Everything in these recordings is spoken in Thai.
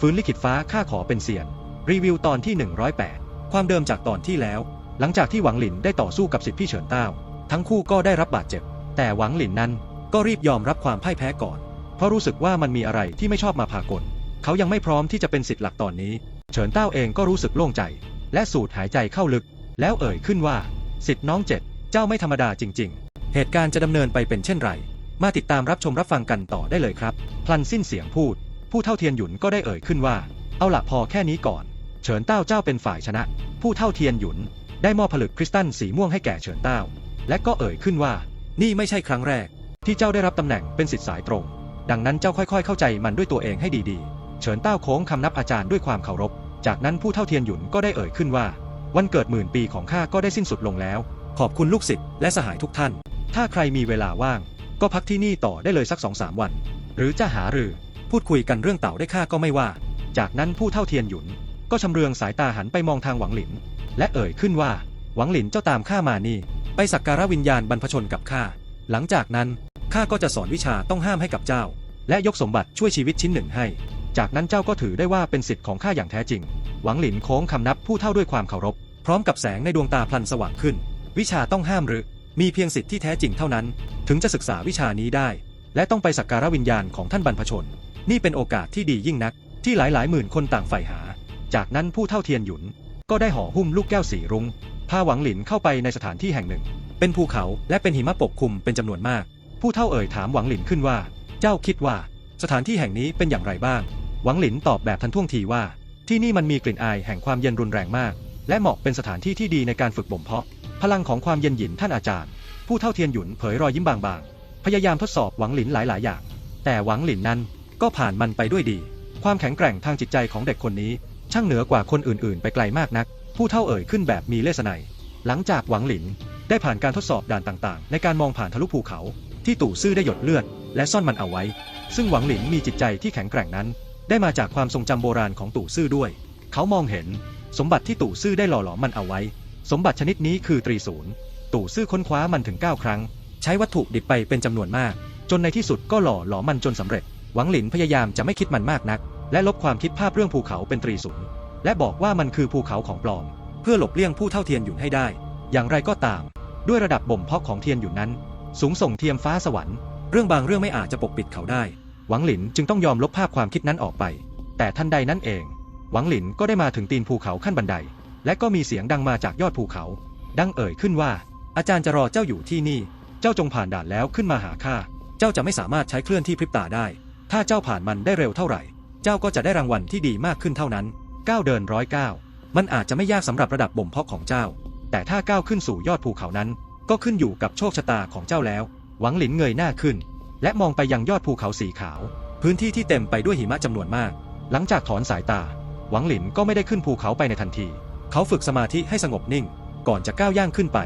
ฟื้นลิขิตฟ้าข้าขอเป็นเซียน รีวิวตอนที่ 108 ความเดิมจากตอนที่แล้ว หลังจากที่หวังหลินได้ต่อสู้กับสิทธิพี่เฉินเต้า ทั้งคู่ก็ได้รับบาดเจ็บ แต่หวังหลินนั้นก็รีบยอมรับความพ่ายแพ้ก่อน เพราะรู้สึกว่ามันมีอะไรที่ไม่ชอบมาพากล เขายังไม่พร้อมที่จะเป็นสิทธิ์หลักตอนนี้ เฉินเต้าเองก็รู้สึกโล่งใจ และสูดหายใจเข้าลึก แล้วเอ่ยขึ้นว่า สิทธิ์น้องเจ็ดเจ้าไม่ธรรมดาจริง ๆ เหตุการณ์จะดำเนินไปเป็นเช่นไร มาติดตามรับชมรับฟังกันต่อได้เลยครับ พลันสิ้นเสียงพูด ผู้เท่าเทียนหยุนก็ได้เอ่ยขึ้นว่า เอาละพอแค่นี้ก่อน เฉินเต้าเจ้าเป็นฝ่ายชนะ ผู้เท่าเทียนหยุน ได้มอบผลึกคริสตัลสีม่วงให้แก่เฉินเต้า และก็เอ่ยขึ้นว่า นี่ไม่ใช่ครั้งแรก ที่เจ้าได้รับตำแหน่งเป็นสิทธิสายตรง ดังนั้นเจ้าค่อย ๆ เข้าใจมันด้วยตัวเองให้ดีๆ เฉินเต้าโค้งคำนับอาจารย์ด้วยความเคารพ จากนั้นผู้เท่าเทียนหยุนก็ได้เอ่ยขึ้นว่า วันเกิดหมื่นปีของข้าก็ได้สิ้นสุดลงแล้ว ขอบคุณลูกศิษย์และสหายทุกท่าน ถ้าใครมีเวลาว่าง ก็พักที่นี่ต่อได้เลยสักสองสามวัน หรือจะหารือ พูดคุยกันเรื่องเต่าได้ข้าก็ไม่ว่า จากนั้นผู้เท่าเทียนหยุน ก็ชำเรืองสายตาหันไปมองทางหวังหลิน และเอ่ยขึ้นว่า หวังหลินเจ้าตามข้ามานี่ ไปสักการะวิญญาณบรรพชนกับข้า หลังจากนั้นข้าก็จะสอนวิชาต้องห้ามให้กับเจ้า และยกสมบัติช่วยชีวิตชิ้นหนึ่งให้ จากนั้นเจ้าก็ถือได้ว่าเป็นสิทธิ์ของข้าอย่างแท้จริง หวังหลินโค้งคำนับผู้เท่าด้วยความเคารพ พร้อมกับแสงในดวงตาพลันสว่างขึ้น วิชาต้องห้ามหรือ มีเพียงสิทธิ์ที่แท้จริงเท่านั้น ถึงจะศึกษาวิชานี้ได้ และต้องไปสักการะวิญญาณของท่านบรรพชน นี่เป็นโอกาสที่ดียิ่งนัก ที่หลายหลายๆ หมื่นคนต่างใฝ่หา จากนั้นผู้เท่าเทียนหยุน ก็ได้ห่อหุ้มลูกแก้วสีรุง้งพาหวังหลินเข้าไปในสถานที่แห่งหนึ่ง เป็นภูเขาและเป็นหิมะปกคลุมเป็นจำนวนมาก ผู้เท่าเอ่ยถามหวังหลินขึ้นว่า เจ้าคิดว่า สถานที่แห่งนี้เป็นอย่างไรบ้าง หวังหลินตอบแบบทันท่วงทีว่า ที่นี่มันมีกลิ่นอายแห่งความเย็นรุนแรงมาก และเหมาะเป็นสถานที่ที่ดีในการฝึกบ่มเพาะ พลังของความเย็นหยินท่านอาจารย์ ผู้เท่าเทียนหยุนเผยรอยยิ้มบางๆ พยายามทดสอบหวังหลินหลายๆ อย่าง แต่หวังหลินนั้น ก็ผ่านมันไปด้วยดี ความแข็งแกร่งทางจิตใจของเด็กคนนี้ ช่างเหนือกว่าคนอื่นๆ ไปไกลมากนัก ผู้เท่าเอ่ยขึ้นแบบมีเลสไนหลังจากหวังหลินได้ผ่านการทดสอบด่านต่างๆ ในการมองผ่านทะลุภูเขา ที่ตู่ซื่อได้หยดเลือด และซ่อนมันเอาไว้ ซึ่งหวังหลินมีจิตใจที่แข็งแกร่งนั้น ได้มาจากความทรงจำโบราณของตู่ซื่อด้วย เขามองเห็น สมบัติที่ตู่ซื่อได้หล่อหลอมมันเอาไว้ สมบัติชนิดนี้คือตรีศูนย์ตู่ซื่อค้นคว้ามันถึง 9 ครั้ง ใช้วัตถุดิบไปเป็นจำนวนมาก จนในที่สุดก็หล่อหลอมมันจนสำเร็จ หวังหลินพยายามจะไม่คิดมันมากนัก และลบความคิดภาพเรื่องภูเขาเป็นตรีศูนย์และบอกว่ามันคือภูเขาของปลอม เพื่อหลบเลี่ยงผู้เท่าเทียนหยุนให้ได้ อย่างไรก็ตาม ด้วยระดับบ่มเพาะของเทียนหยุนนั้น สูงส่งเทียมฟ้าสวรรค์เรื่องบางเรื่องไม่อาจจะปกปิดเขาได้ หวังหลินจึงต้องยอมลบภาพความคิดนั้นออกไป แต่ทันใดนั้นเอง หวังหลินก็ได้มาถึงตีนภูเขาขั้นบันได และก็มีเสียงดังมาจากยอดภูเขา ดังเอ่ยขึ้นว่า อาจารย์จะรอเจ้าอยู่ที่นี่ เจ้าจงผ่านด่านแล้วขึ้นมาหาข้า เจ้าจะไม่สามารถใช้เคลื่อนที่พริบตาได้ ถ้าเจ้าผ่านมันได้เร็วเท่าไหร่ เจ้าก็จะได้รางวัลที่ดีมากขึ้นเท่านั้นก้าวเดินร้อยก้าวมันอาจจะไม่ยากสำหรับระดับบ่มเพาะของเจ้า แต่ถ้าก้าวขึ้นสู่ยอดภูเขานั้น ก็ขึ้นอยู่กับโชคชะตาของเจ้าแล้ว หวังหลินเงยหน้าขึ้น และมองไปยังยอดภูเขาสีขาว พื้นที่ที่เต็มไปด้วยหิมะจำนวนมาก หลังจากถอนสายตา หวังหลินก็ไม่ได้ขึ้นภูเขาไปในทันที เขาฝึกสมาธิให้สงบนิ่ง ก่อนจะก้าวย่างขึ้นไป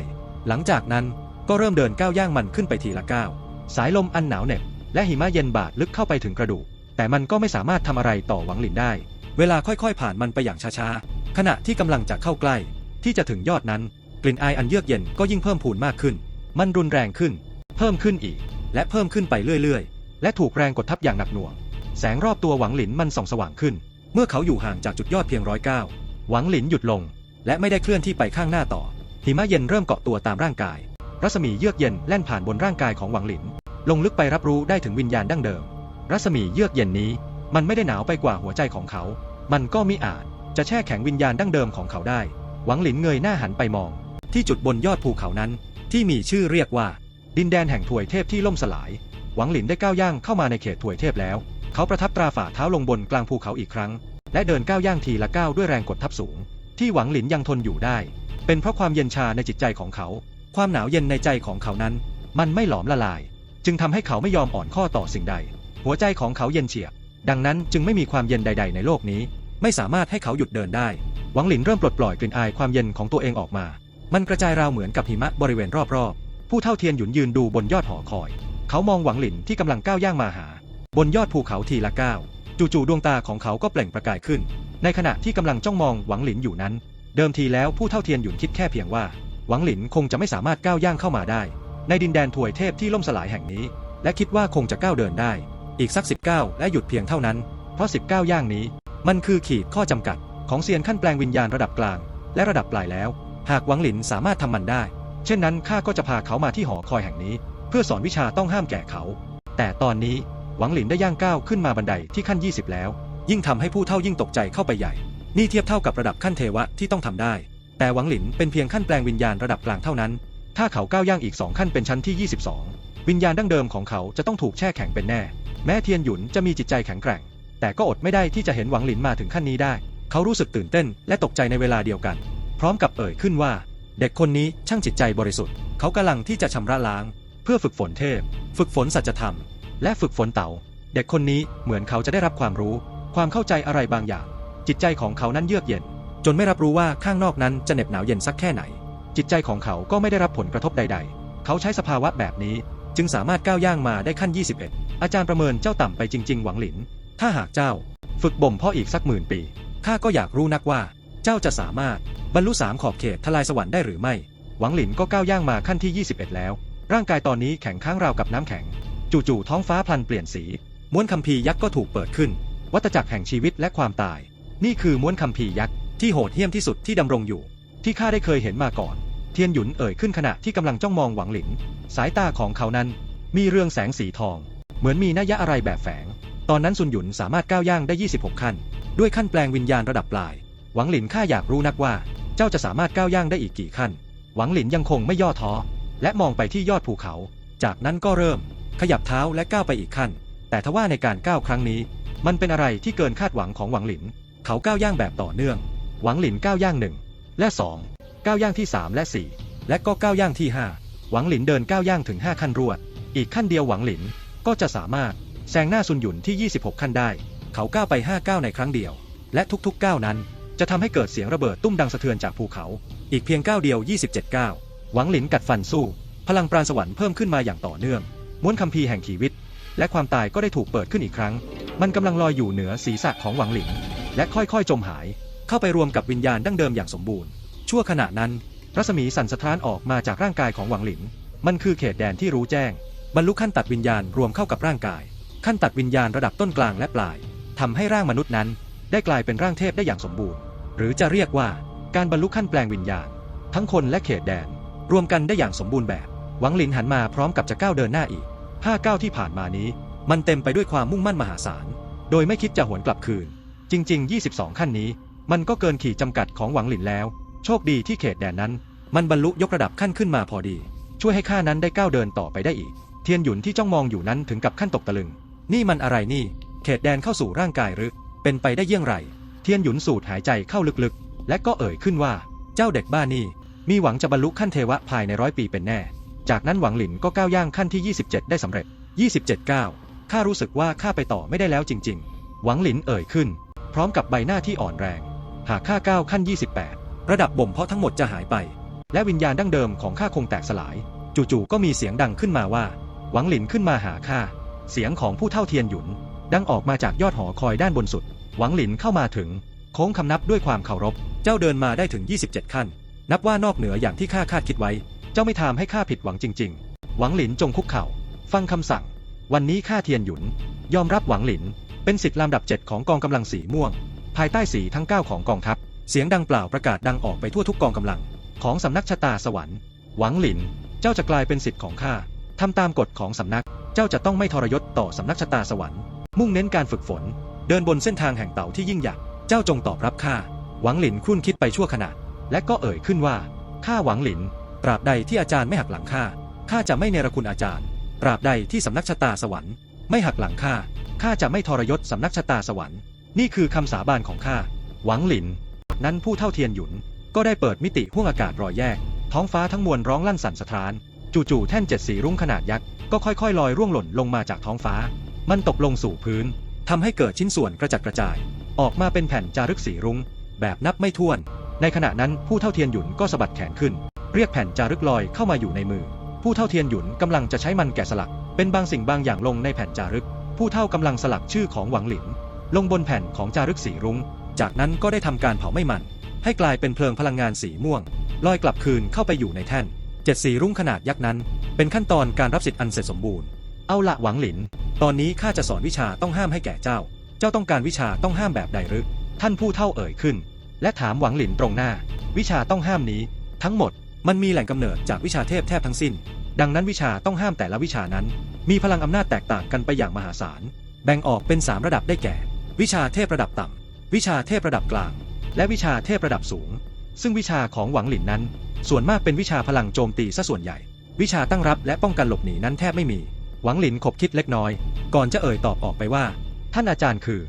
หลังจากนั้นก็เริ่มเดินก้าวย่างมันขึ้นไปทีละก้าวสายลมอันหนาวเหน็บ และหิมะเย็นบาดลึกเข้าไปถึงกระดูก แต่มันก็ไม่สามารถทำอะไรต่อหวังหลินได้ เวลาค่อยๆ ผ่านมันไปอย่างช้าๆ ขณะที่กำลังจะเข้าใกล้ ที่จะถึงยอดนั้น กลิ่นอายอันเยือกเย็นก็ยิ่งเพิ่มพูนมากขึ้น มันรุนแรงขึ้น เพิ่มขึ้นอีก และเพิ่มขึ้นไปเรื่อยๆ และถูกแรงกดทับอย่างหนักหน่วง แสงรอบตัวหวังหลินมันส่องสว่างขึ้น เมื่อเขาอยู่ห่างจากจุดยอดเพียงร้อยเก้าหวังหลินหยุดลง และไม่ได้เคลื่อนที่ไปข้างหน้าต่อ หิมะเย็นเริ่มเกาะตัวตามร่างกาย รัศมีเยือกเย็นแล่นผ่านบนร่างกายของหวังหลิน ลงลึกไปรับรู้ได้ถึงวิญญาณดั้งเดิม รัศมีเยือกเย็นนี้ มันไม่ได้หนาวไปกว่าหัวใจของเขา มันก็มิอาจจะแช่แข็งวิญญาณดั้งเดิมของเขาได้ หวังหลินเงยหน้าหันไปมอง ที่จุดบนยอดภูเขานั้น ที่มีชื่อเรียกว่า ดินแดนแห่งถวยเทพที่ล่มสลาย หวังหลินได้ก้าวย่างเข้ามาในเขตถวยเทพแล้ว เขาประทับตราฝ่าเท้าลงบนกลางภูเขาอีกครั้ง และเดินก้าวย่างทีละก้าวด้วยแรงกดทับสูง ที่หวังหลินยังทนอยู่ได้ เป็นเพราะความเย็นชาในจิตใจของเขา ความหนาวเย็นในใจของเขานั้น มันไม่หลอมละลาย จึงทำให้เขาไม่ยอมอ่อนข้อต่อสิ่งใด หัวใจของเขาเย็นเฉียบ ดังนั้นจึงไม่มีความเย็นใด ๆ ในโลกนี้ ไม่สามารถให้เขาหยุดเดินได้ หวังหลินเริ่มปลดปล่อยกลิ่นอายความเย็นของตัวเองออกมา มันกระจายราวเหมือนกับหิมะบริเวณรอบๆ ผู้เท่าเทียนหยุนยืนดูบนยอดหอคอย เขามองหวังหลินที่กำลังก้าวย่างมาหา บนยอดภูเขาทีละก้าว จู่ๆดวงตาของเขาก็เปล่งประกายขึ้น ในขณะที่กำลังจ้องมองหวังหลินอยู่นั้น เดิมทีแล้วผู้เท่าเทียนหยุนคิดแค่เพียงว่า หวังหลินคงจะไม่สามารถก้าวย่างเข้ามาได้ ในดินแดนถวยเทพที่ล่มสลายแห่งนี้ และคิดว่าคงจะก้าวเดินได้ อีกสักสิบก้าและหยุดเพียงเท่านั้น เพราะสิบก้าย่างนี้ มันคือขีดข้อจำกัด ของเซียนขั้นแปลงวิญญาณระดับกลาง และระดับปลายแล้ว หากหวังหลินสามารถทำมันได้ เช่นนั้นข้าก็จะพาเขามาที่หอคอยแห่งนี้ เพื่อสอนวิชาต้องห้ามแก่เขา แต่ตอนนี้หวังหลินได้ย่างก้าวขึ้นมาบันไดที่ขั้น 20 แล้ว ยิ่งทำให้ผู้เท่ายิ่งตกใจเข้าไปใหญ่ นี่เทียบเท่ากับระดับขั้นเทวะที่ต้องทำได้ แต่หวังหลินเป็นเพียงขั้นแปลงวิญญาณระดับกลางเท่านั้น ถ้าเขาก้าวย่างอีก 2 ขั้นเป็นชั้นที่ 22 วิญญาณดั้งเดิมของเขาจะต้องถูกแช่แข็งเป็นแน่ แม้เทียนหยุนจะมีจิตใจแข็งแกร่ง แต่ก็อดไม่ได้ที่จะเห็นหวังหลินมาถึงขั้นนี้ได้ เขารู้สึกตื่นเต้นและตกใจในเวลาเดียวกัน พร้อมกับเอ่ยขึ้นว่า เด็กคนนี้ช่างจิตใจบริสุทธิ์ เขากำลังที่จะชำระล้าง เพื่อฝึกฝนเทพ ฝึกฝนสัจธรรม และฝึกฝนเต่าเด็กคนนี้เหมือนเขาจะได้รับความรู้ ความเข้าใจอะไรบางอย่าง จิตใจของเขานั้นเยือกเย็น จนไม่รับรู้ว่าข้างนอกนั้นจะเหน็บหนาวเย็นสักแค่ไหน จิตใจของเขาก็ไม่ได้รับผลกระทบใด ๆ เขาใช้สภาวะแบบนี้ จึงสามารถก้าวย่างมาได้ขั้น 21 อาจารย์ประเมินเจ้าต่ำไปจริง ๆ หวังหลิน ถ้าหากเจ้า ฝึกบ่มพ่ออีกสักหมื่นปี ข้าก็อยากรู้นักว่า เจ้าจะสามารถบรรลุสามขอบเขตทลายสวรรค์ได้หรือไม่ หวังหลินก็ก้าวย่างมาขั้นที่ 21 แล้ว ร่างกายตอนนี้แข็งค้างราวกับน้ำแข็ง จู่ๆท้องฟ้าพลันเปลี่ยนสี ม้วนคัมภีร์ยักษ์ก็ถูกเปิดขึ้น วัตจักรแห่งชีวิตและความตาย นี่คือม้วนคัมภีร์ยักษ์ที่โหดเหี้ยมที่สุดที่ดำรงอยู่ ที่ข้าได้เคยเห็นมาก่อน เทียนหยุนเอ่ยขึ้นขณะที่กำลังจ้องมองหวังหลิน สายตาของเขานั้น มีเรืองแสงสีทอง เหมือนมีนัยะอะไรแบบแฝง ตอนนั้นซุนหยุนสามารถก้าวย่างได้ 26 ขั้น ด้วยขั้นแปลงวิญญาณระดับปลาย หวังหลินข้าอยากรู้นักว่า เจ้าจะสามารถก้าวย่างได้อีกกี่ขั้น หวังหลินยังคงไม่ย่อท้อ และมองไปที่ยอดภูเขา จากนั้นก็เริ่ม ขยับเท้าและก้าวไปอีกขั้น แต่ทว่าในการก้าวครั้งนี้ มันเป็นอะไรที่เกินคาดหวังของหวังหลิน เขาก้าวย่างแบบต่อเนื่อง หวังหลินก้าวย่างหนึ่ง และสองก้าวย่างที่ 3 และ 4 และก็ก้าวย่างที่ 5 หวังหลินเดินก้าวย่างถึง 5 ขั้นรวด อีกขั้นเดียวหวังหลินก็จะสามารถแซงหน้าซุนหยุนที่ 26 ขั้นได้ เขาก้าวไป 5 ก้าวในครั้งเดียว และทุกๆก้าวนั้น จะทำให้เกิดเสียงระเบิดตุ้มดังสะเทือนจากภูเขา อีกเพียงก้าวเดียว 27 ก้าวหวังหลินกัดฟันสู้ พลังปราณสวรรค์เพิ่มขึ้นมาอย่างต่อเนื่องม้วนคัมภีร์แห่งชีวิต และความตายก็ได้ถูกเปิดขึ้นอีกครั้ง มันกำลังลอยอยู่เหนือศีรษะของหวังหลินและค่อยๆจมหาย เข้าไปรวมกับวิญญาณดั้งเดิมอย่างสมบูรณ์ ชั่วขณะนั้น รัศมีสั่นสะท้านออกมาจากร่างกายของหวังหลิน มันคือเขตแดนที่รู้แจ้ง บรรลุขั้นตัดวิญญาณรวมเข้ากับร่างกาย ขั้นตัดวิญญาณระดับต้นกลางและปลายทำให้ร่างมนุษย์นั้น ได้กลายเป็นร่างเทพได้อย่างสมบูรณ์ หรือจะเรียกว่าการบรรลุขั้นแปลงวิญญาณ ทั้งคนและเขตแดน รวมกันได้อย่างสมบูรณ์แบบ หวังหลินหันมาพร้อมกับจะก้าวเดินหน้าอีกห้าก้าวที่ผ่านมานี้ มันเต็มไปด้วยความมุ่งมั่นมหาศาล โดยไม่คิดจะหวนกลับคืน จริง ๆ 22 ขั้นนี้ มันก็เกินขีดจำกัดของหวังหลินแล้ว โชคดีที่เขตแดนนั้น มันบรรลุยกระดับขั้นขึ้นมาพอดี ช่วยให้ข้านั้นได้ก้าวเดินต่อไปได้อีก เทียนหยุนที่จ้องมองอยู่นั้นถึงกับขั้นตกตะลึง นี่มันอะไรนี่ เขตแดนเข้าสู่ร่างกายหรือ เป็นไปได้เยี่ยงไร เทียนหยุนสูดหายใจเข้าลึกๆ และก็เอ่ยขึ้นว่า เจ้าเด็กบ้านี่ มีหวังจะบรรลุขั้นเทวะภายในร้อยปีเป็นแน่ จากนั้นหวังหลินก็ก้าวย่างขั้นที่ 27 ได้สำเร็จ 27ก้าวข้ารู้สึกว่าข้าไปต่อไม่ได้แล้วจริง ๆ หวังหลินเอ่ยขึ้น พร้อมกับใบหน้าที่อ่อนแรง หากข้าก้าวขั้น 28 ระดับบ่มเพาะทั้งหมดจะหายไป และวิญญาณดั้งเดิมของข้าคงแตกสลาย จู่ๆก็มีเสียงดังขึ้นมาว่า หวังหลินขึ้นมาหาข้า เสียงของผู้เท่าเทียนหยุน ดังออกมาจากยอดหอคอยด้านบนสุด หวังหลินเข้ามาถึง โค้งคำนับด้วยความเคารพ เจ้าเดินมาได้ถึง 27 ขั้น นับว่านอกเหนืออย่างที่ข้าคาดคิดไว้ เจ้าไม่ทำให้ข้าผิดหวังจริง ๆ หวังหลินจงคุกเข่า ฟังคำสั่ง วันนี้ข้าเทียนหยุน ยอมรับหวังหลิน เป็นสิทธิ์ลำดับ7ของกองกำลังสีม่วงายใต้สีทั้ง 9 ของกองทัพ เสียงดังเปล่าประกาศดังออกไปทั่วทุกกองกำลัง ของสำนักชะตาสวรรค์ หวังหลิน เจ้าจะกลายเป็นสิทธิ์ของข้าทำตามกฎของสำนัก เจ้าจะต้องไม่ทรยศต่อสำนักชะตาสวรรค์ มุ่งเน้นการฝึกฝน เดินบนเส้นทางแห่งเต่าที่ยิ่งใหญ่ เจ้าจงตอบรับข้า หวังหลินครุ่นคิดไปชั่วขณะ และก็เอ่ยขึ้นว่า ข้าหวังหลิน ตราบใดที่อาจารย์ไม่หักหลังข้า ข้าจะไม่เนรคุณอาจารย์ ตราบใดที่สำนักชะตาสวรรค์ ไม่หักหลังข้า ข้าจะไม่ทรยศสำนักชะตาสวรรค์ นี่คือคำสาบานของข้า หวังหลิน นั้นผู้เท่าเทียนหยุน ก็ได้เปิดมิติห้วงอากาศรอยแยก ท้องฟ้าทั้งมวลร้องลั่นสั่นสะท้าน จู่ๆแท่นเจ็ดสีรุ้งขนาดยักษ์ ก็ค่อยๆ ลอยร่วงหล่นลงมาจากท้องฟ้า มันตกลงสู่พื้นทำให้เกิดชิ้นส่วนกระจัดกระจาย ออกมาเป็นแผ่นจารึกสีรุ้ง แบบนับไม่ถ้วน ในขณะนั้นผู้เท่าเทียนหยุนก็สะบัดแขนขึ้น เรียกแผ่นจารึกลอยเข้ามาอยู่ในมือ ผู้เท่าเทียนหยุนกำลังจะใช้มันแกะสลัก เป็นบางสิ่งบางอย่างลงในแผ่นจารึก ผู้เท่ากำลังสลักชื่อของหวังหลิน ลงบนแผ่นของจารึกสีรุง้ง จากนั้นก็ได้ทำการเผาไม้มัน ให้กลายเป็นเพลิงพลังงานสีม่วง ลอยกลับคืนเข้าไปอยู่ในแท่นเจ็ดสีรุ้งขนาดยักษ์นั้น เป็นขั้นตอนการรับสิทธิ์อันเสร็จสมบูรณ์ เอาละหวังหลิน ตอนนี้ข้าจะสอนวิชาต้องห้ามให้แก่เจ้า เจ้าต้องการวิชาต้องห้ามแบบใดหรือท่านผู้เท่าเอ่ยขึ้น และถามหวังหลินตรงหน้า วิชาต้องห้ามนี้ ทั้งหมดมันมีแหล่งกำเนิดจากวิชาเทพแทบทั้งสิ้น ดังนั้นวิชาต้องห้ามแต่ละวิชานั้น มีพลังอำนาจแตกต่างกันไปอย่างมหาศาล แบ่งออกเป็น 3 ระดับได้แก่ วิชาเทพระดับต่ำ วิชาเทพระดับกลาง และวิชาเทพระดับสูง ซึ่งวิชาของหวังหลินนั้น ส่วนมากเป็นวิชาพลังโจมตีซะส่วนใหญ่ วิชาตั้งรับและป้องกันหลบหนีนั้นแทบไม่มี หวังหลินขบคิดเล็กน้อย ก่อนจะเอ่ยตอบออกไปว่า ท่านอาจารย์คือ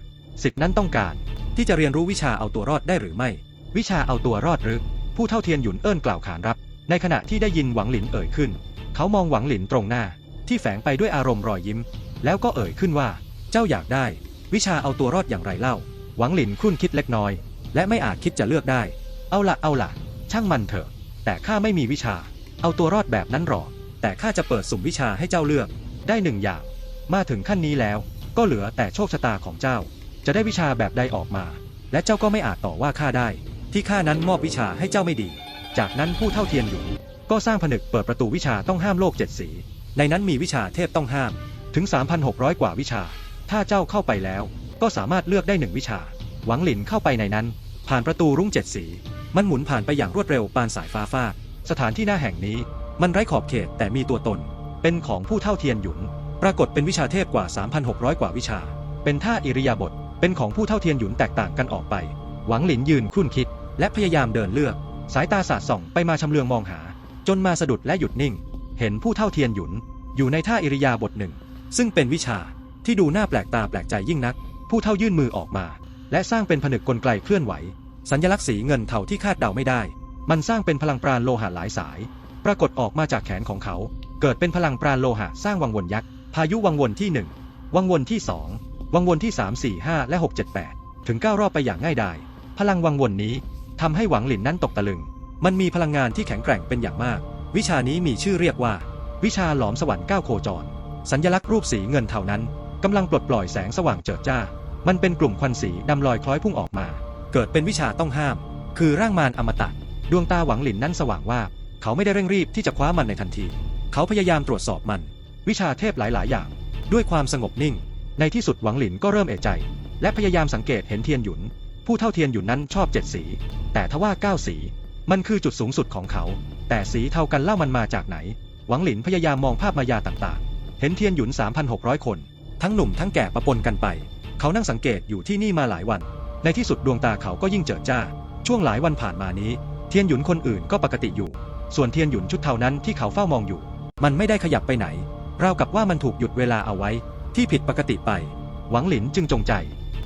สิทธินั้นต้องการ ที่จะเรียนรู้วิชาเอาตัวรอดได้หรือไม่ วิชาเอาตัวรอดหรือ ผู้เท่าเทียนหยุนเอิ้นกล่าวขานรับ ในขณะที่ได้ยินหวังหลินเอ่ยขึ้น เขามองหวังหลินตรงหน้า ที่แฝงไปด้วยอารมณ์รอยยิ้ม แล้วก็เอ่ยขึ้นว่า เจ้าอยากได้ วิชาเอาตัวรอดอย่างไรเล่า หวังหลินครุ่นคิดเล็กน้อย และไม่อาจคิดจะเลือกได้ เอาละเอาละช่างมันเถอะ แต่ข้าไม่มีวิชา เอาตัวรอดแบบนั้นหรอก แต่ข้าจะเปิดสุ่มวิชาให้เจ้าเลือก ได้หนึ่งอย่าง มาถึงขั้นนี้แล้ว ก็เหลือแต่โชคชะตาของเจ้า จะได้วิชาแบบใดออกมา และเจ้าก็ไม่อาจต่อว่าข้าได้ ที่ข้านั้นมอบวิชาให้เจ้าไม่ดี จากนั้นผู้เท่าเทียนหยุนก็สร้างผนึกเปิดประตูวิชาต้องห้ามโลกเจ็ดสี ในนั้นมีวิชาเทพต้องห้าม ถึง 3,600 กว่าวิชา ถ้าเจ้าเข้าไปแล้ว ก็สามารถเลือกได้หนึ่งวิชา หวังหลินเข้าไปในนั้น ผ่านประตูรุ้งเจ็ดสี มันหมุนผ่านไปอย่างรวดเร็วปานสายฟ้าฟาดสถานที่หน้าแห่งนี้ มันไร้ขอบเขตแต่มีตัวตน เป็นของผู้เท่าเทียนหยุน ปรากฏเป็นวิชาเทพกว่า 3,600 กว่าวิชา เป็นท่าอิริยาบถเป็นของผู้เท่าเทียนหยุนแตกต่างกันออกไป หวังหลินยืนครุ่นคิด และพยายามเดินเลือก สายตาสาดส่องไปมาชำเลืองมองหา จนมาสะดุดและหยุดนิ่ง เห็นผู้เท่าเทียนหยุน อยู่ในท่าอิริยาบถหนึ่ง ซึ่งเป็นวิชา ที่ดูน่าแปลกตาแปลกใจยิ่งนัก ผู้เท่ายื่นมือออกมา และสร้างเป็นผนึกกลไกเคลื่อนไหว สัญลักษณ์สีเงินเทาที่คาดเดาไม่ได้ มันสร้างเป็นพลังปราณโลหะหลายสาย ปรากฏออกมาจากแขนของเขา เกิดเป็นพลังปราณโลหะสร้างวังวนยักษ์พายุวังวนที่ 1 วังวนที่ 2 วังวนที่ 3 4 5 และ 6 7 8 ถึง 9 รอบไปอย่างง่ายดายพลังวังวนนี้ทำให้หวังหลินนั้นตกตะลึง มันมีพลังงานที่แข็งแกร่งเป็นอย่างมาก วิชานี้มีชื่อเรียกว่า วิชาหลอมสวรรค์ก้าวโคจร สัญลักษณ์รูปสีเงินเท่านั้น กำลังปลดปล่อยแสงสว่างเจิดจ้า มันเป็นกลุ่มควันสีดำลอยคล้อยพุ่งออกมา เกิดเป็นวิชาต้องห้าม คือร่างมารอมตะ ดวงตาหวังหลินนั้นสว่างว่า เขาไม่ได้เร่งรีบที่จะคว้ามันในทันที เขาพยายามตรวจสอบมัน วิชาเทพหลายๆ อย่าง ด้วยความสงบนิ่ง ในที่สุดหวังหลินก็เริ่มเอะใจ และพยายามสังเกตเห็นเทียนหยุน ผู้เท่าเทียนหยุนนั้นชอบเจ็ดสี แต่ทว่าเก้าสี มันคือจุดสูงสุดของเขา แต่สีเท่ากันเล่ามันมาจากไหน หวังหลินพยายามมองภาพมายาต่างๆ เห็นเทียนหยุน 3,600 คน ทั้งหนุ่มทั้งแก่ประปนกันไป เขานั่งสังเกตอยู่ที่นี่มาหลายวัน ในที่สุดดวงตาเขาก็ยิ่งเจิดจ้า ช่วงหลายวันผ่านมานี้ เทียนหยุนคนอื่นก็ปกติอยู่ ส่วนเทียนหยุนชุดเท่านั้นที่เขาเฝ้ามองอยู่ มันไม่ได้ขยับไปไหนราวกับว่ามันถูกหยุดเวลาเอาไว้ ที่ผิดปกติไป หวังหลินจึงจงใจ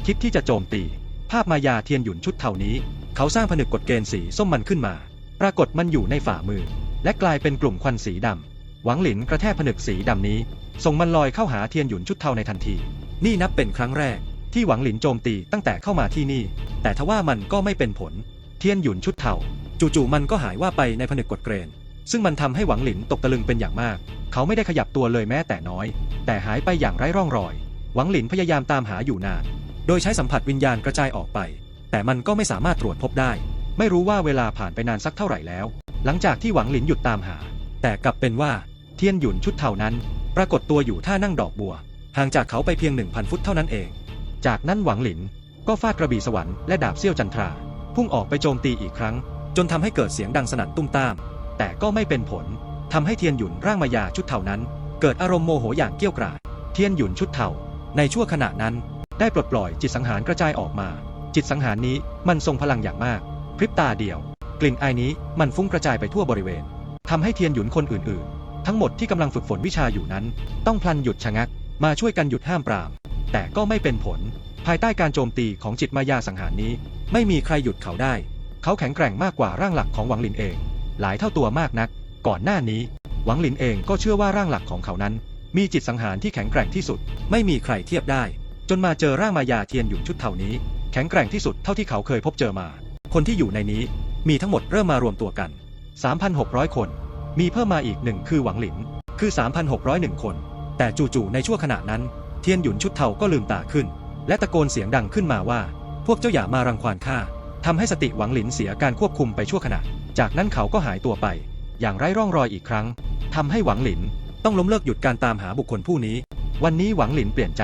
คิดที่จะโจมตี ภาพมายาเทียนหยุนชุดเท่านี้ เขาสร้างผนึกกฎเกณฑ์สีส้มมันขึ้นมา ปรากฏมันอยู่ในฝ่ามือ และกลายเป็นกลุ่มควันสีดำ หวังหลินกระแทกผนึกสีดำนี้ ส่งมันลอยเข้าหาเทียนหยุนชุดเทาในทันที นี่นับเป็นครั้งแรก ที่หวังหลินโจมตีตั้งแต่เข้ามาที่นี่ แต่ทว่ามันก็ไม่เป็นผล เทียนหยุนชุดเทาจู่ๆมันก็หายว่าไปในผนึกกฎเกณฑ์ซึ่งมันทำให้หวังหลินตกตะลึงเป็นอย่างมาก เขาไม่ได้ขยับตัวเลยแม้แต่น้อย แต่หายไปอย่างไร้ร่องรอย หวังหลินพยายามตามหาอยู่นาน โดยใช้สัมผัสวิญญาณกระจายออกไป แต่มันก็ไม่สามารถตรวจพบได้ ไม่รู้ว่าเวลาผ่านไปนานสักเท่าไหร่แล้ว หลังจากที่หวังหลินหยุดตามหา แต่กลับเป็นว่า เทียนหยุนชุดเท่านั้น ปรากฏตัวอยู่ท่านั่งดอกบัว ห่างจากเขาไปเพียง 1,000 ฟุตเท่านั้นเอง จากนั้นหวังหลินก็ฟาดกระบี่สวรรค์และดาบเซี่ยวจันทรา พุ่งออกไปโจมตีอีกครั้ง จนทำให้เกิดเสียงดังสนั่นตุ้มตาม แต่ก็ไม่เป็นผลทำให้เทียนหยุนร่างมายาชุดเท่านั้น เกิดอารมณ์โมโหอย่างเกี้ยวกราดเทียนหยุนชุดเท่าในชั่วขณะนั้น ได้ปลดปล่อยจิตสังหารกระจายออกมา จิตสังหารนี้มันทรงพลังอย่างมาก พริบตาเดียว กลิ่นอายนี้มันฟุ้งกระจายไปทั่วบริเวณทำให้เทียนหยุนคนอื่นๆ ทั้งหมดที่กำลังฝึกฝนวิชาอยู่นั้น ต้องพลันหยุดชะงัก มาช่วยกันหยุดห้ามปราม แต่ก็ไม่เป็นผล ภายใต้การโจมตีของจิตมายาสังหารนี้ ไม่มีใครหยุดเขาได้ เขาแข็งแกร่งมากกว่าร่างหลักของหวังหลินเอง หลายเท่าตัวมากนัก ก่อนหน้านี้ หวังหลินเองก็เชื่อว่าร่างหลักของเขานั้น มีจิตสังหารที่แข็งแกร่งที่สุด ไม่มีใครเทียบได้ จนมาเจอร่างมายาเทียนหยุนชุดเท่านี้ แข็งแกร่งที่สุดเท่าที่เขาเคยพบเจอมา คนที่อยู่ในนี้มีทั้งหมดเริ่มมารวมตัวกัน 3,600 คน มีเพิ่มมาอีกหนึ่งคือหวังหลิน คือ 3,601 คน แต่จู่ๆในชั่วขณะนั้น เทียนหยุนชุดเทาก็ลืมตาขึ้น และตะโกนเสียงดังขึ้นมาว่า พวกเจ้าอย่ามารังควานข้าทำให้สติหวังหลินเสียการควบคุมไปชั่วขณะ จากนั้นเขาก็หายตัวไป อย่างไร้ร่องรอยอีกครั้งทำให้หวังหลินต้องล้มเลิกหยุดการตามหาบุคคลผู้นี้ วันนี้หวังหลินเปลี่ยนใจ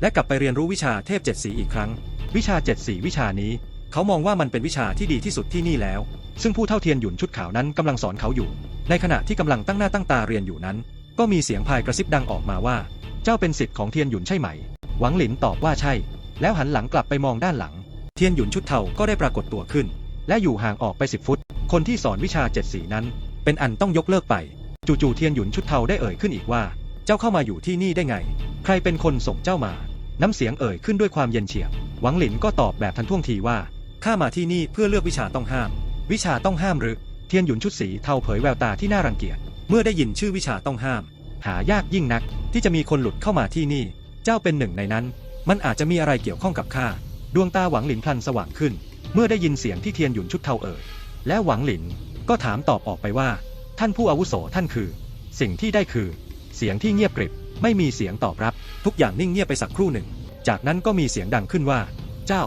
และกลับไปเรียนรู้วิชาเทพเจ็ดสีอีกครั้ง วิชาเจ็ดสีวิชานี้ เขามองว่ามันเป็นวิชาที่ดีที่สุดที่นี่แล้ว ซึ่งผู้เท่าเทียนหยุนชุดขาวนั้นกำลังสอนเขาอยู่ ในขณะที่กำลังตั้งหน้าตั้งตาเรียนอยู่นั้น ก็มีเสียงพายกระซิบดังออกมาว่า เจ้าเป็นศิษย์ของเทียนหยุนใช่ไหม หวังหลินตอบว่าใช่ แล้วหันหลังกลับไปมองด้านหลัง เทียนหยุนชุดเทาก็ได้ปรากฏตัวขึ้น และอยู่ห่างออกไปสิบฟุต คนที่สอนวิชาเจ็ดสีนั้น เป็นอันต้องยกเลิกไป จู่ๆเทียนหยุนชุดเทาได้เอ่ยขึ้นอีกว่า เจ้าเข้ามาอยู่ที่นี่ได้ไง ใครเป็นคนส่งเจ้ามา น้ำเสียงเอ่ยขึ้นด้วยความเย็นเฉียบ หวังหลินก็ตอบแบบทันท่วงทีว่าข้ามาที่นี่เพื่อเลือกวิชาต้องห้าม วิชาต้องห้ามหรือ เทียนหยุนชุดสีเทาเผยแววตาที่น่ารังเกียจ เมื่อได้ยินชื่อวิชาต้องห้าม หายากยิ่งนักที่จะมีคนหลุดเข้ามาที่นี่ เจ้าเป็นหนึ่งในนั้น มันอาจจะมีอะไรเกี่ยวข้องกับข้า ดวงตาหวังหลินพลันสว่างขึ้น เมื่อได้ยินเสียงที่เทียนหยุนชุดเทาเอ่ย และหวังหลินก็ถามตอบออกไปว่า ท่านผู้อาวุโสท่านคือ สิ่งที่ได้คือ เสียงที่เงียบกริบ ไม่มีเสียงตอบรับ ทุกอย่างนิ่งเงียบไปสักครู่หนึ่ง จากนั้นก็มีเสียงดังขึ้นว่า เจ้า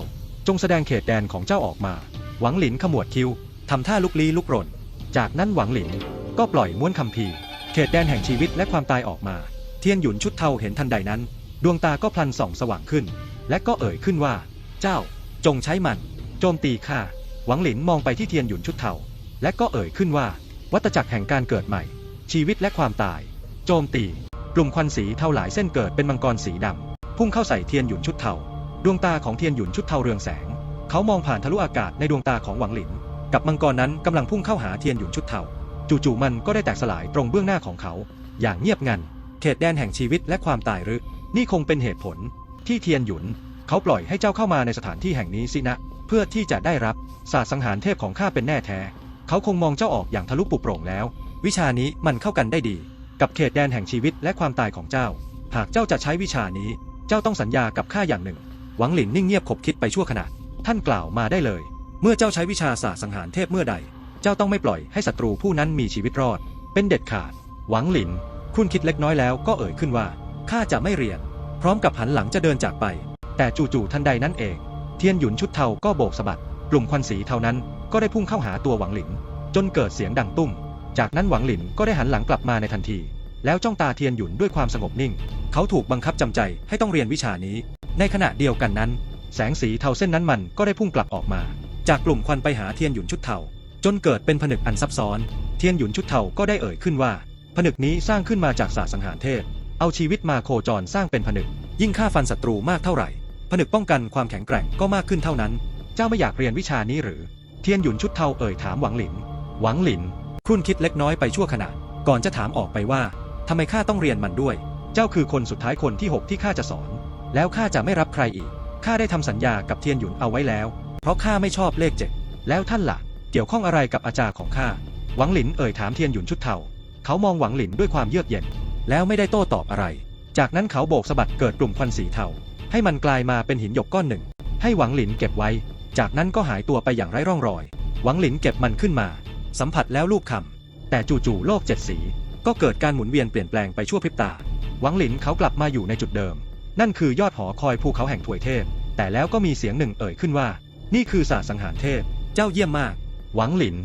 จงแสดงเขตแดนของเจ้าออกมา หวังหลินขมวดคิ้วทำท่าลุกลี้ลุกรน จากนั้นหวังหลินก็ปล่อยม้วนคำพีเขตแดนแห่งชีวิตและความตายออกมา เทียนหยุนชุดเทาเห็นทันใดนั้น ดวงตาก็พลันส่องสว่างขึ้น และก็เอ่ยขึ้นว่า เจ้า จงใช้มัน โจมตีข้าหวังหลินมองไปที่เทียนหยุนชุดเทาและก็เอ่ยขึ้นว่า วัตจักรแห่งการเกิดใหม่ ชีวิตและความตาย โจมตี กลุ่มควันสีเทาหลายเส้นเกิดเป็นมังกรสีดำพุ่งเข้าใส่เทียนหยุนชุดเทาดวงตาของเทียนหยุนชุดเทาเรืองแสง เขามองผ่านทะลุอากาศในดวงตาของหวังหลิน กับมังกรนั้นกำลังพุ่งเข้าหาเทียนหยุนชุดเทาจู่ๆมันก็ได้แตกสลายตรงเบื้องหน้าของเขา อย่างเงียบงัน เขตแดนแห่งชีวิตและความตายหรือ นี่คงเป็นเหตุผล ที่เทียนหยุน เขาปล่อยให้เจ้าเข้ามาในสถานที่แห่งนี้สินะ เพื่อที่จะได้รับศาสตร์สังหารเทพของข้าเป็นแน่แท้ เขาคงมองเจ้าออกอย่างทะลุปุโปร่งแล้ว วิชานี้มันเข้ากันได้ดี กับเขตแดนแห่งชีวิตและความตายของเจ้า หากเจ้าจะใช้วิชานี้ เจ้าต้องสัญญากับข้าอย่างหนึ่ง หวังหลินนิ่งเงียบขบคิดไปชั่วขณะ ท่านกล่าวมาได้เลย เมื่อเจ้าใช้วิชาศาสสังหารเทพเมื่อใด เจ้าต้องไม่ปล่อยให้ศัตรูผู้นั้นมีชีวิตรอด เป็นเด็ดขาด หวังหลินครุ่นคิดเล็กน้อยแล้วก็เอ่ยขึ้นว่า ข้าจะไม่เรียน พร้อมกับหันหลังจะเดินจากไป แต่จู่ๆทันใดนั้นเอง เทียนหยุนชุดเทาก็โบกสะบัด กลุ่มควันสีเท่านั้นก็ได้พุ่งเข้าหาตัวหวังหลิน จนเกิดเสียงดังตุ้ม จากนั้นหวังหลินก็ได้หันหลังกลับมาในทันที แล้วจ้องตาเทียนหยุนด้วยความสงบนิ่ง เขาถูกบังคับจำใจให้ต้องเรียนวิชานี้ ในขณะเดียวกันนั้น แสงสีเทาเส้นนั้นมันก็ได้พุ่งกลับออกมา จากกลุ่มควันไปหาเทียนหยุนชุดเทาจนเกิดเป็นผนึกอันซับซ้อน เทียนหยุนชุดเทาก็ได้เอ่ยขึ้นว่า ผนึกนี้สร้างขึ้นมาจากศาสตร์สังหารเทพ เอาชีวิตมาโคจรสร้างเป็นผนึก ยิ่งฆ่าฟันศัตรูมากเท่าไหร่ ผนึกป้องกันความแข็งแกร่งก็มากขึ้นเท่านั้น เจ้าไม่อยากเรียนวิชานี้หรือ เทียนหยุนชุดเทาเอ่ยถามหวังหลิน หวังหลินครุ่นคิดเล็กน้อยไปชั่วขณะ ก่อนจะถามออกไปว่าทำไมข้าต้องเรียนมันด้วย เจ้าคือคนสุดท้ายคนที่หกที่ข้าจะสอน แล้วข้าจะไม่รับใครอีกข้าได้ทำสัญญากับเทียนหยุนเอาไว้แล้ว เพราะข้าไม่ชอบเลขเจ็ดแล้วท่านล่ะ เกี่ยวข้องอะไรกับอาจารย์ของข้าหวังหลินเอ่ยถามเทียนหยุนชุดเทาเขามองหวังหลินด้วยความเยือกเย็น แล้วไม่ได้โต้ตอบอะไร จากนั้นเขาโบกสะบัดเกิดกลุ่มควันสีเทาให้มันกลายมาเป็นหินหยกก้อนหนึ่ง ให้หวังหลินเก็บไว้ จากนั้นก็หายตัวไปอย่างไร้ร่องรอย หวังหลินเก็บมันขึ้นมา สัมผัสแล้วลูกคำแต่จู่ๆโลกเจ็ดสี ก็เกิดการหมุนเวียนเปลี่ยนแปลงไปชั่วพริบตา หวังหลินเขากลับมาอยู่ในจุดเดิม นั่นคือยอดหอคอยภูเขาแห่งถวยเทพ แต่แล้วก็มีเสียงหนึ่งเอ่ยขึ้นว่า นี่คือศาสตร์สังหารเทพ เจ้าเยี่ยมมาก หวังหลิน